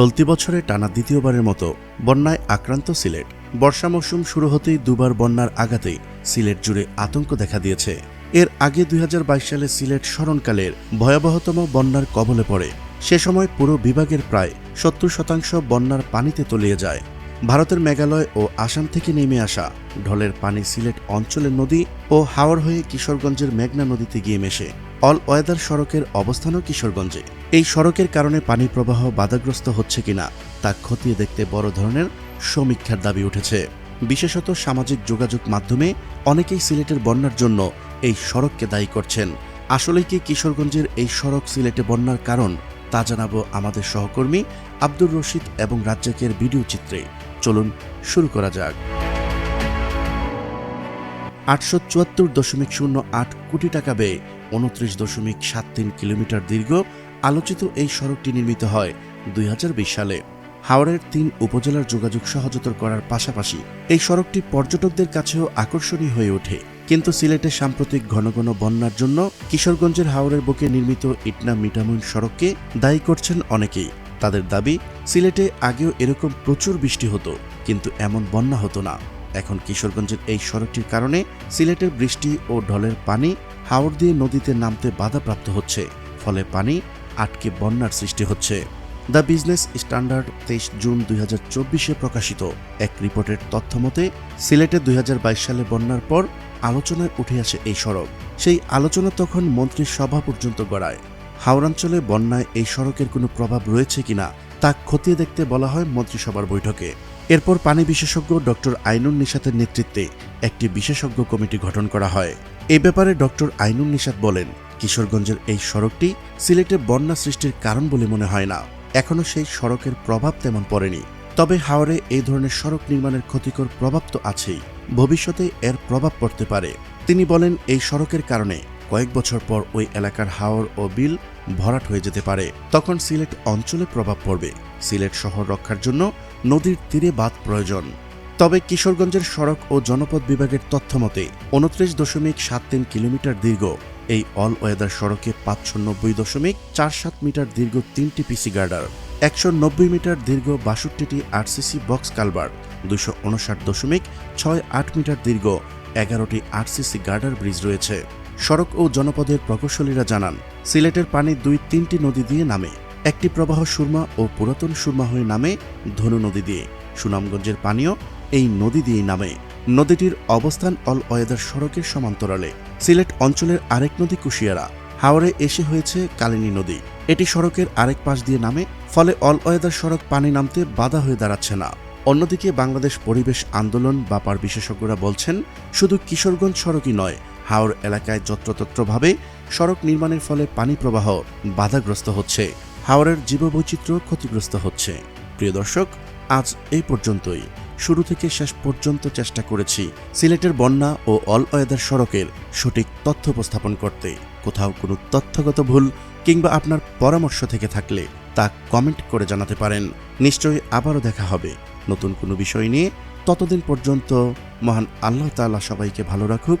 চলতি বছরে টানা দ্বিতীয়বারের মতো বন্যায় আক্রান্ত সিলেট। বর্ষা মৌসুম শুরু হতেই দুবার বন্যার আঘাতেই সিলেট জুড়ে আতঙ্ক দেখা দিয়েছে। এর আগে দুই হাজার বাইশ সালে সিলেট স্মরণকালের ভয়াবহতম বন্যার কবলে পড়ে। সে সময় পুরো বিভাগের প্রায় সত্তর শতাংশ বন্যার পানিতে তলিয়ে যায়। ভারতের মেঘালয় ও আসাম থেকে নেমে আসা ঢলের পানি সিলেট অঞ্চলের নদী ও হাওর হয়ে কিশোরগঞ্জের মেঘনা নদীতে গিয়ে মেশে। অল ওয়েদার সড়কের অবস্থানও কিশোরগঞ্জে। এই সড়কের কারণে পানি প্রবাহ বাধাগ্রস্ত হচ্ছে কিনা, তা খতিয়ে দেখতে বড় ধরনের সমীক্ষার দাবি উঠেছে। বিশেষত সামাজিক যোগাযোগ মাধ্যমে অনেকেই সিলেটের বন্যার জন্য এই সড়ককে দায়ী করছেন। আসলেই কি কিশোরগঞ্জের এই সড়ক সিলেটে বন্যার কারণ, তা জানাব আমাদের সহকর্মী আব্দুর রশিদ এবং রাজ্জাকের ভিডিও চিত্রে। চলুন, শুরু করা যাক। আটশো চুয়াত্তর দশমিক শূন্য আট কোটি টাকা ব্যয়ে উনত্রিশ দশমিক সাত তিন কিলোমিটার দীর্ঘ আলোচিত এই সড়কটি নির্মিত হয় দুই হাজার বিশ সালে। হাওড়ের তিন উপজেলার যোগাযোগ সহজতর করার পাশাপাশি এই সড়কটি পর্যটকদের কাছেও আকর্ষণীয় হয়ে ওঠে। কিন্তু সিলেটে সাম্প্রতিক ঘন ঘন বন্যার জন্য কিশোরগঞ্জের হাওড়ের বুকে নির্মিত ইটনা মিটামুন সড়ককে দায়ী করছেন অনেকেই। তাদের দাবি, সিলেটে আগেও এরকম প্রচুর বৃষ্টি হতো, কিন্তু এমন বন্যা হতো না। এখন কিশোরগঞ্জের এই সড়কটির কারণে সিলেটের বৃষ্টি ও ঢলের পানি হাওড় দিয়ে নদীতে নামতে বাধাপ্রাপ্ত হচ্ছে। ফলে পানি আটকে বন্যার সৃষ্টি হচ্ছে। দ্য বিজনেস স্ট্যান্ডার্ড তেইশ জুন দুই চব্বিশে প্রকাশিত এক রিপোর্টের তথ্য মতে, সিলেটে দুই হাজার বাইশ সালে বন্যার পর আলোচনায় উঠে আসে এই সড়ক। সেই আলোচনা তখন মন্ত্রীর সভা পর্যন্ত গড়ায়। হাওড়াঞ্চলে বন্যায় এই সড়কের কোনো প্রভাব রয়েছে কিনা তা খতিয়ে দেখতে বলা হয় মন্ত্রিসভার বৈঠকে। এরপর পানি বিশেষজ্ঞ ডক্টর আইনুন নিশাতের নেতৃত্বে একটি বিশেষজ্ঞ কমিটি গঠন করা হয়। এ ব্যাপারে ডক্টর আইনুন নিশাত বলেন, কিশোরগঞ্জের এই সড়কটি সিলেটে বন্যা সৃষ্টির কারণ বলে মনে হয় না। এখনও সেই সড়কের প্রভাব তেমন পড়েনি। তবে হাওড়ে এই ধরনের সড়ক নির্মাণের ক্ষতিকর প্রভাব তো আছেই। ভবিষ্যতে এর প্রভাব পড়তে পারে। তিনি বলেন, এই সড়কের কারণে কয়েক বছর পর ওই এলাকার হাওর ও বিল ভরাট হয়ে যেতে পারে। তখন সিলেট অঞ্চলে প্রভাব পড়বে। সিলেট শহর রক্ষার জন্য নদীর তীরে বাঁধ প্রয়োজন। তবে কিশোরগঞ্জের সড়ক ও জনপদ বিভাগের তথ্য মতে, উনত্রিশ দশমিক সাত তিন কিলোমিটার দীর্ঘ। এই অল ওয়েদার সড়কে পাঁচশো নব্বই দশমিক চার সাত মিটার দীর্ঘ তিনটি পিসি গার্ডার, একশো নব্বই মিটার দীর্ঘ বাষট্টিটি আরসিসি বক্স কালভার দুশো উনষাট দশমিক ছয় আট মিটার দীর্ঘ, এগারোটি আরসিসি গার্ডার ব্রিজ রয়েছে। সড়ক ও জনপদের প্রকৌশলীরা জানান, সিলেটের পানি দুই তিনটি নদী দিয়ে নামে, একটি প্রবাহ সুরমা ও পুরাতন সুরমা হয়ে নামে ধনু নদী দিয়ে। সুনামগঞ্জের পানীয় এই নদী দিয়েই নামে। নদীটির অবস্থান অল ওয়েদার সড়কের সমান্তরালে। সিলেট অঞ্চলের আরেক নদী কুশিয়ারা হাওড়ে এসে হয়েছে কালিনী নদী। এটি সড়কের আরেক পাশ দিয়ে নামে, ফলে অল ওয়েদার সড়ক পানি নামতে বাধা হয়ে দাঁড়াচ্ছে না। অন্যদিকে বাংলাদেশ পরিবেশ আন্দোলন বাপার বিশেষজ্ঞরা বলছেন, শুধু কিশোরগঞ্জ সড়কই নয় হাওড় এলাকায় যত্রতত্রভাবে সড়ক নির্মাণের ফলে পানি প্রবাহ বাধাগ্রস্ত হচ্ছে। হাওড়ের জীববৈচিত্র্য ক্ষতিগ্রস্ত হচ্ছে। প্রিয় দর্শক, আজ এই পর্যন্তই। শুরু থেকে শেষ পর্যন্ত চেষ্টা করেছি সিলেটের বন্যা ও অল ওয়েদার সড়কের সঠিক তথ্য উপস্থাপন করতে। কোথাও কোনো তথ্যগত ভুল কিংবা আপনার পরামর্শ থেকে থাকলে তা কমেন্ট করে জানাতে পারেন। নিশ্চয়ই আবারও দেখা হবে। নতুন কোনো বিষয় নিয়ে ততদিন পর্যন্ত মহান আল্লাহ তাআলা সবাইকে ভালো রাখুক।